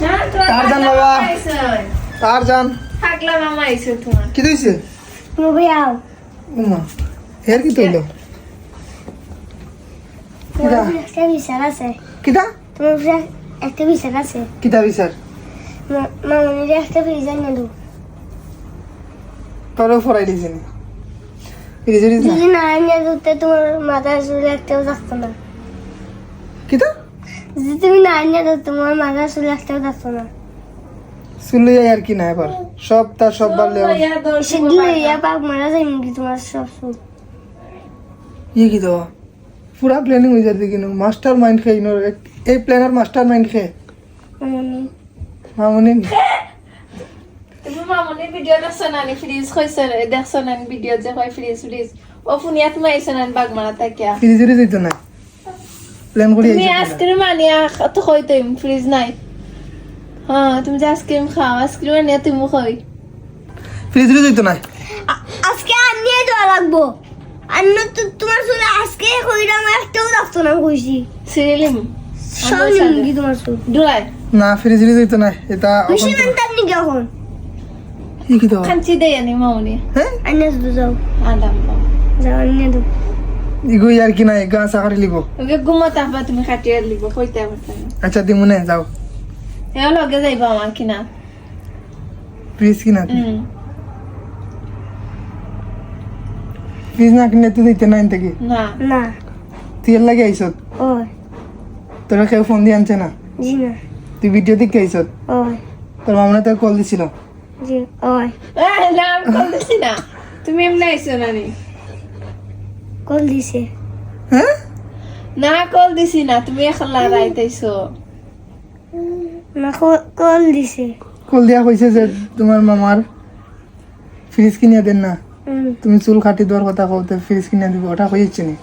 Tarzan বাবা। আর যান থাকলা মামা আইসো তোমার। কি দিয়েছে? মুভি আও উমা এর কি তৈল কিটা একটা বিচার আছে। কিটা তোমার একটা বিচার আছে। কিটা বিচার? মামনির একটা ফ্রিজার নেব তোরও ফরাই দিয়েছে নি? ফ্রিজে দিস না? যদি না এনে দিতে তোমার মাথার চুল একটাও থাকতো না। কিটা যদি তুমি না এনে দিতে তোমার মাথার চুল না। চুলে আর কি না এবার? সব তার সব বাড়লে ইয়া পাক মারা যায় নাকি তোমার সব চুল। ইয়ে কি দেওয়া? পুরা প্ল্যানিং হয়ে যাবে কিন্তু। মাস্টার মাইন্ড খেয়ে ইনোর এই প্ল্যানার মাস্টার মাইন্ড খেয়ে। মামনি। মামনি? তুমি ভিডিও দেখছ না? নি ফ্রিজ কইছো দেখছ না? ভিডিও যে কয় ফ্রিজ ফ্রিজ ও ফুনিয়া তুমি আইছো না বাগমারা তাকিয়া ফ্রিজে যেত না। প্ল্যান করে তুমি আইসক্রিম আনিয়া তো কই তুমি ফ্রিজ নাই হ্যাঁ তুমি যে আইসক্রিম খাও আইসক্রিম আনিয়া তুমি কই ফ্রিজে যেত না আজকে আর নিয়ে দেওয়া লাগবো আর না তো তোমার চুল আজকে কইরা আমার একটাও থাকতো না কইছি সিরিলিম সব নিমকি তোমার চুল ডুলাই না ফ্রিজে যেত না এটা বেশি মানতাম নাকি এখন ই কি দেওয়া খাঞ্চি দেয় নি মামনি হ্যাঁ আনিয়ে তো যাও আদাম যাও আনিয়ে দাও ইগো আর কি নাই? গা লিব। ওকে তুমি খাটিয়ে লিব কইতে পারতে আচ্ছা দিমুনে যাও। লগে যাইবা আমার কিনা। ফ্রিজ কিনা হুম ফ্রিজ না কিনে তুই দিতে নাই থেকে না। না। তুই এর লাগে তোরা কেউ ফোন দিয়ে আনছে না? জি না। তুই ভিডিও দেখে আইসত ওই তোর মামনে তোর কল দিছিল। জি ওই আহ, না বলতেছি তুমি এমনি আইসো না নি? কল দিছে। হ্যাঁ না কল দিছি না তুমি রাইতাইছো না কল দিছে। কল দিয়া কইছে যে তোমার মামার ফ্রিজ কিনিয়া দেন না। তুমি চুল কাটি দেওয়ার কথা কওতে ফ্রিজ কিনিয়া দিব ওটা কইছে নি?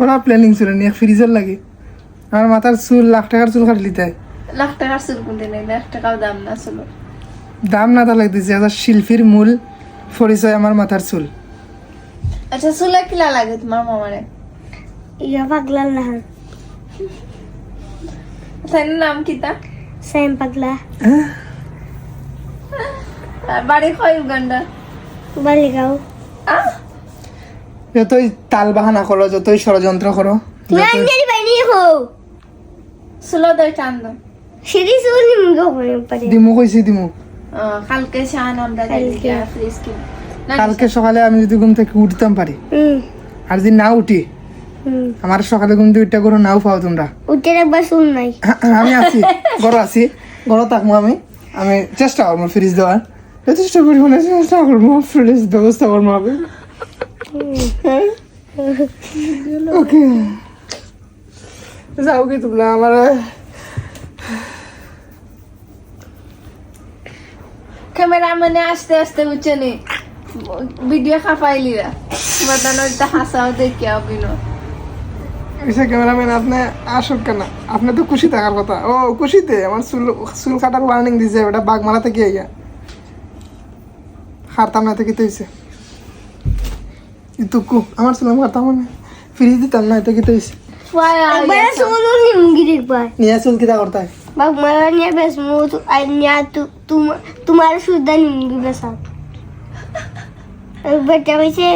ওরা প্ল্যানিং ছিল নি ফ্রিজের লাগে। আমার মাথার চুল লাখ টাকার চুল কাটলি তাই। লাখ টাকার চুল কোনদিন নেই লাখ টাকাও দাম না চলো দাম না তা লাগতেছে একটা শিল্পীর মূল পরিচয় আমার মাথার চুল। আচ্ছা চুলে কিলা লাগে তোমার মামারে? ইয়া পাগলার নাহান তাই নাম কিতা সাইম পাগলা। আর বাড়ি কয় উগান্ডা? বালিগাঁও। আহ! যতই তাল বাহানা করো যতই ষড়যন্ত্র করো চুলো দই টান দিমু কইছি দিমু। কালকে শান আমরা কালকে। সকালে আমি যদি ঘুম থেকে উঠতাম পারি। হুম। আর যদি না উঠি আমার সকালে ঘুম থেকে উঠতে করো নাও পাও তোমরা। উঠে একবার চুল নাই। আমি আছি ঘর আছি ঘর থাকব আমি। আমি চেষ্টা করব ফ্রিজ দেওয়ার। চেষ্টা করি মানে চেষ্টা করব ফ্রিজ ব্যবস্থা করব আমি। ওকে যাও কি তোমরা আমার ক্যামেরা মানে আস্তে আস্তে উঠছে নি। ভিডিও খাপাইলি রা। বাদানো এটা হাসাও দেখিয়া অভিনয়। এসে ক্যামেরাম্যান আপনি আসুক কেন? আপনি তো খুশি থাকার কথা। ও খুশিতে। আমার চুল চুল কাটার ওয়ার্নিং দিছে ওটা বাঘ মারা থেকে আইয়া হারতাম না থেকে তৈছে ইতুকু আমার চুল আমি হারতাম না। ফ্রিজ দিতাম না এতে কি তৈছে নিয়ে চুল কিতা করতে হয় নিয়ে বেশ মু আর নিয়ে তোমার তোমার সুদ্ধা নিমগি বেসা বেটা হয়েছে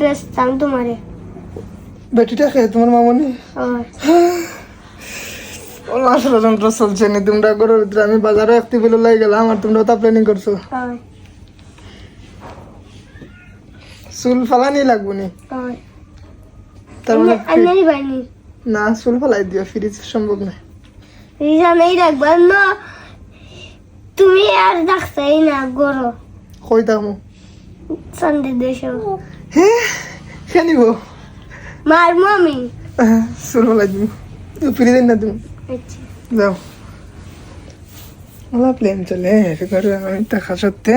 বেসতাম তোমারে বেটিটা খেয়ে তোমার মামনি ওই ওলা ষড়যন্ত্র চলছে নি তোমরা ঘরের ভিতরে আমি বাজারে একটি বেলো লাই গেলাম আর তোমরা তা প্ল্যানিং করছ চুল ফালানি লাগবো নি তার মানে না চুল ফালাই দিও ফ্রিজ সম্ভব না রিজা নেই রাখবার না তুমি আর ডাক্তারই না গরো। কই থাকব সন্ধ্যে দেশ হ্যাঁ খেয়ে নিব? মার মামি। চুল ফালাই দিব ফ্রিজ না তুমি? আচ্ছা। যাও। ওলা প্লেন চলে আমি দেখা সত্ত্বে